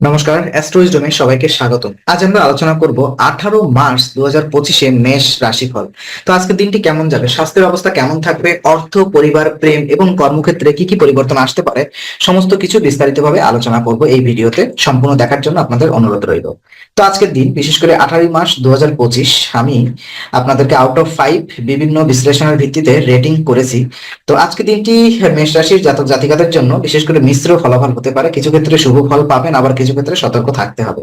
নমস্কার অ্যাস্ট্রোইজডমে সবাইকে স্বাগত আজ আমরা আলোচনা করব আঠারো মার্চ দু হাজার পঁচিশে মেষ রাশিফল। তো আজকের দিনটি কেমন যাবে? স্বাস্থ্যের অবস্থা কেমন থাকবে? অর্থ, পরিবার, প্রেম এবং কর্মক্ষেত্রে কি কি পরিবর্তন আসতে পারে? সমস্ত কিছু বিস্তারিতভাবে আলোচনা করব এই ভিডিওতে। সম্পূর্ণ দেখার জন্য আপনাদের অনুরোধ রইল। তো আজকের দিন, বিশেষ করে আঠারোই মার্চ দু হাজার পঁচিশ, আমি আপনাদেরকে আউট অফ ফাইভ বিভিন্ন বিশ্লেষণের ভিত্তিতে রেটিং করেছি। তো আজকের দিনটি মেষ রাশির জাতক জাতিকাদের জন্য বিশেষ করে মিশ্র ফলাফল হতে পারে। কিছু ক্ষেত্রে শুভ ফল পাবেন, আবার কিছু ক্ষেত্রে সতর্ক থাকতে হবে।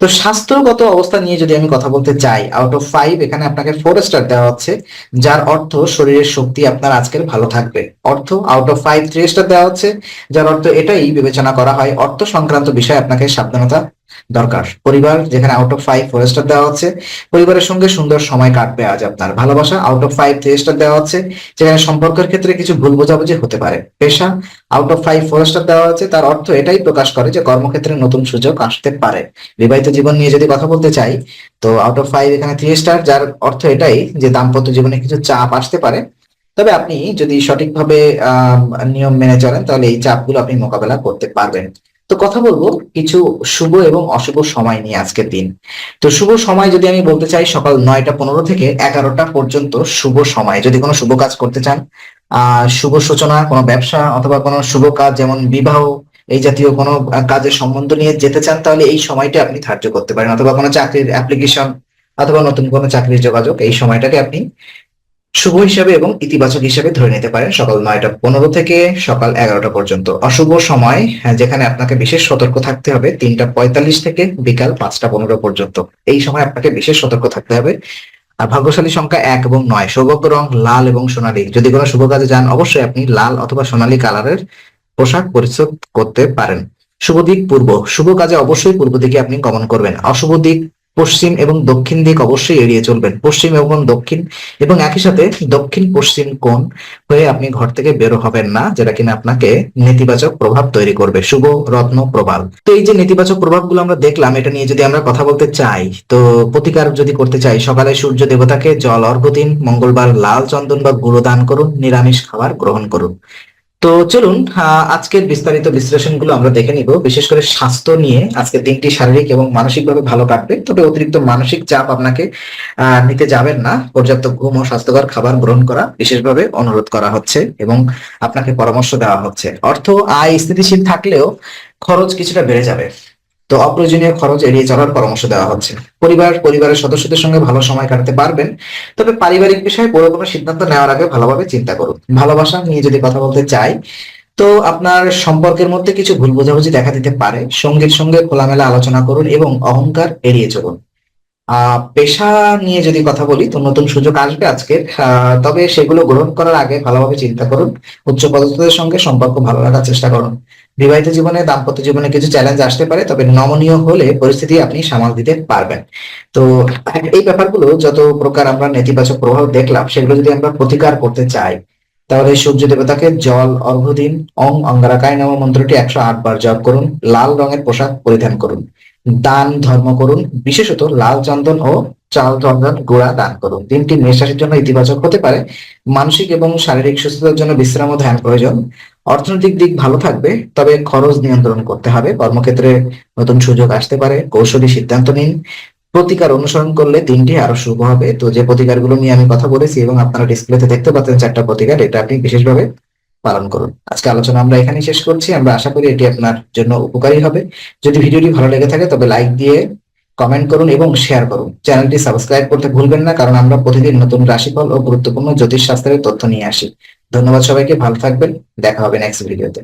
তো স্বাস্থ্যগত অবস্থা নিয়ে যদি আমি কথা বলতে চাই আউট অফ ফাইভ এখানে আপনাকে ফোর স্টার দেওয়া হচ্ছে, যার অর্থ শরীরের শক্তি আপনার আজকের ভালো থাকবে। অর্থ out of five three star দেওয়া হচ্ছে, যার অর্থ এটাই বিবেচনা করা হয়, অর্থ সংক্রান্ত বিষয়ে আপনাকে সাবধানতা দরকার। পরিবার, যেখানে out of five four star দেওয়া হচ্ছে, পরিবারের সঙ্গে সুন্দর সময় কাটবে আজ আপনার। ভালোবাসা out of five three star দেওয়া হচ্ছে, যেখানে সম্পর্কের ক্ষেত্রে কিছু ভুল বোঝাবুঝি হতে পারে। পেশা out of five four star দেওয়া হচ্ছে, তার অর্থ এটাই প্রকাশ করে যে কর্মক্ষেত্রে নতুন সুযোগ আসতে পারে। বিবাহিত জীবন নিয়ে যদি কথা বলতে চাই, তো আউট অফ ফাইভ এখানে থ্রি স্টার যার অর্থ এটাই যে দাম্পত্য জীবনে কিছু চাপ আসতে পারে। তবে আপনি যদি সঠিকভাবে নিয়ম মেনে চলেন, তাহলে এই চাপগুলো আপনি মোকাবেলা করতে পারবেন। তো কথা বলব কিছু শুভ এবং অশুভ সময় নিয়ে আজকের দিন। তো শুভ সময় যদি আমি বলতে চাই, সকাল নয়টা পনেরো থেকে এগারোটা পর্যন্ত শুভ সময়। যদি কোনো শুভ কাজ করতে চান আহ শুভ সূচনা, কোনো ব্যবসা অথবা কোনো শুভ কাজ যেমন বিবাহ এই জাতীয় কোনো কাজের সম্বন্ধ নিয়ে যেতে চান, তাহলে এই সময়টা আপনি ধার্য করতে পারেন। অথবা কোনো চাকরির অ্যাপ্লিকেশন অথবা নতুন কোনো চাকরির যোগাযোগ, এই সময়টাকে আপনি শুভ হিসাবে এবং ইতিবাচক হিসাবে ধরে নিতে পারেন সকাল নয়টা পনেরো থেকে সকাল এগারোটা পর্যন্ত। অশুভ সময় হ্যাঁ, যেখানে আপনাকে বিশেষ সতর্ক থাকতে হবে তিনটা পঁয়তাল্লিশ থেকে বিকাল পাঁচটা পনেরো পর্যন্ত। এই সময় আপনাকে বিশেষ সতর্ক থাকতে হবে। আর ভাগ্যশালী সংখ্যা এক এবং নয় সৌভাগ্য রং লাল এবং সোনালী। যদি কোনো শুভ কাজে যান অবশ্যই আপনি লাল অথবা সোনালী কালারের পোশাক পরিচ্ছদ করতে পারেন। শুভ দিক পূর্ব শুভ কাজে অবশ্যই পূর্ব দিকে আপনি গমন করবেন। অশুভ দিক পশ্চিম এবং দক্ষিণ দিক অবশ্যই এড়িয়ে চলবেন। পশ্চিম এবং দক্ষিণ এবং একই সাথে দক্ষিণ পশ্চিম কোণ হয়ে আপনি ঘর থেকে বেরো হবেন না, যেটা কিনা আপনাকে নেতিবাচক প্রভাব তৈরি করবে। শুভ রত্ন প্রবাল। তো এই যে নেতিবাচক প্রভাবগুলো আমরা দেখলাম, এটা নিয়ে যদি আমরা কথা বলতে চাই, তো প্রতিকার যদি করতে চাই, সকালে সূর্য দেবতাকে জল অর্ঘ দিন, মঙ্গলবার লাল চন্দন বা গুঁড়ো দান করুন, নিরামিষ খাবার গ্রহণ করুন। তো চলুন আজকের বিস্তারিত বিশ্লেষণগুলো আমরা দেখে নিব। বিশেষ করে স্বাস্থ্য নিয়ে আজকের দিনটি শারীরিক এবং মানসিকভাবে ভালো কাটবে। তবে অতিরিক্ত মানসিক চাপ আপনাকে নিতে যাবেন না। পর্যাপ্ত ঘুম ও স্বাস্থ্যকর খাবার গ্রহণ করা বিশেষভাবে অনুরোধ করা হচ্ছে এবং আপনাকে পরামর্শ দেওয়া হচ্ছে। অর্থ আয় স্থিতিশীল থাকলেও খরচ কিছুটা বেড়ে যাবে। তো অপ্রয়োজনীয় খরচ এড়িয়ে চলার পরামর্শ দেওয়া হচ্ছে। পরিবার, পরিবারের সদস্যদের সঙ্গে ভালো সময় কাটাতে পারবেন, তবে পারিবারিক বিষয়ে বড় কোনো সিদ্ধান্ত নেওয়ার আগে ভালোভাবে চিন্তা করুন। ভালোবাসা নিয়ে যদি কথা বলতে চাই, তো আপনার সম্পর্কের মধ্যে কিছু ভুল বোঝাবুঝি দেখা দিতে পারে। সঙ্গীর সঙ্গে খোলামেলা আলোচনা করুন এবং অহংকার এড়িয়ে চলুন। পেশা নিয়ে যদি কথা বলি, তো নতুন সুযোগ আসবে আজকের। তবে সেগুলো গ্রহণ করার আগে ভালোভাবে চিন্তা করুন। উচ্চ পদস্থদের সঙ্গে সম্পর্ক ভালো রাখার চেষ্টা করুন। বিবাহিত জীবনে, দাম্পত্য জীবনে কিছু চ্যালেঞ্জ আসতে পারে, তবে নমনীয় হলে পরিস্থিতি আপনি সামাল দিতে পারবেন। তো, এই ব্যাপারগুলো যত প্রকার আমরা নেতিবাচক প্রভাব দেখলাম, সেগুলো যদি আমরা প্রতিকার করতে চাই, তাহলে সূর্য দেবতাকে জল অর্ঘ দিন ওং, অঙ্গারাকায় নম মন্ত্রটি একশো আট বার জপ করুন, লাল রঙের পোশাক পরিধান করুন, দান, ধর্ম করুন, বিশেষত লাল চন্দন ও চাল গোড়া দান করুন। দিনটি রাশির জন্য ইতিবাচক হতে পারে। মানসিক এবং শারীরিক সুস্থতার জন্য বিশ্রাম ও ধ্যান প্রয়োজন। অর্থনৈতিক দিক ভালো থাকবে, তবে খরচ নিয়ন্ত্রণ করতে হবে। কর্মক্ষেত্রে নতুন সুযোগ আসতে পারে। কৌশলী সিদ্ধান্ত নিন। প্রতিকার অনুসরণ করলে দিনটি আরও শুভ হবে। তো যে প্রতিকারগুলো নিয়ে আমি কথা বলেছি এবং আপনারা ডিসপ্লেতে দেখতে পাচ্ছেন, চারটা প্রতিকার, এটা আপনি বিশেষভাবে পালন করুন। আজকে আলোচনা আমরা এখানেই শেষ করছি। আমরা আশা করি এটি আপনার জন্য উপকারী হবে। যদি ভিডিওটি ভালো লেগে থাকে, তবে লাইক দিয়ে কমেন্ট করুন এবং শেয়ার করুন। চ্যানেলটি সাবস্ক্রাইব করতে ভুলবেন না, কারণ আমরা প্রতিদিন নতুন রাশিফল ও গুরুত্বপূর্ণ জ্যোতিষ শাস্ত্রের তথ্য নিয়ে আসি। ধন্যবাদ সবাইকে, ভালো থাকবেন, দেখা হবে নেক্সট ভিডিওতে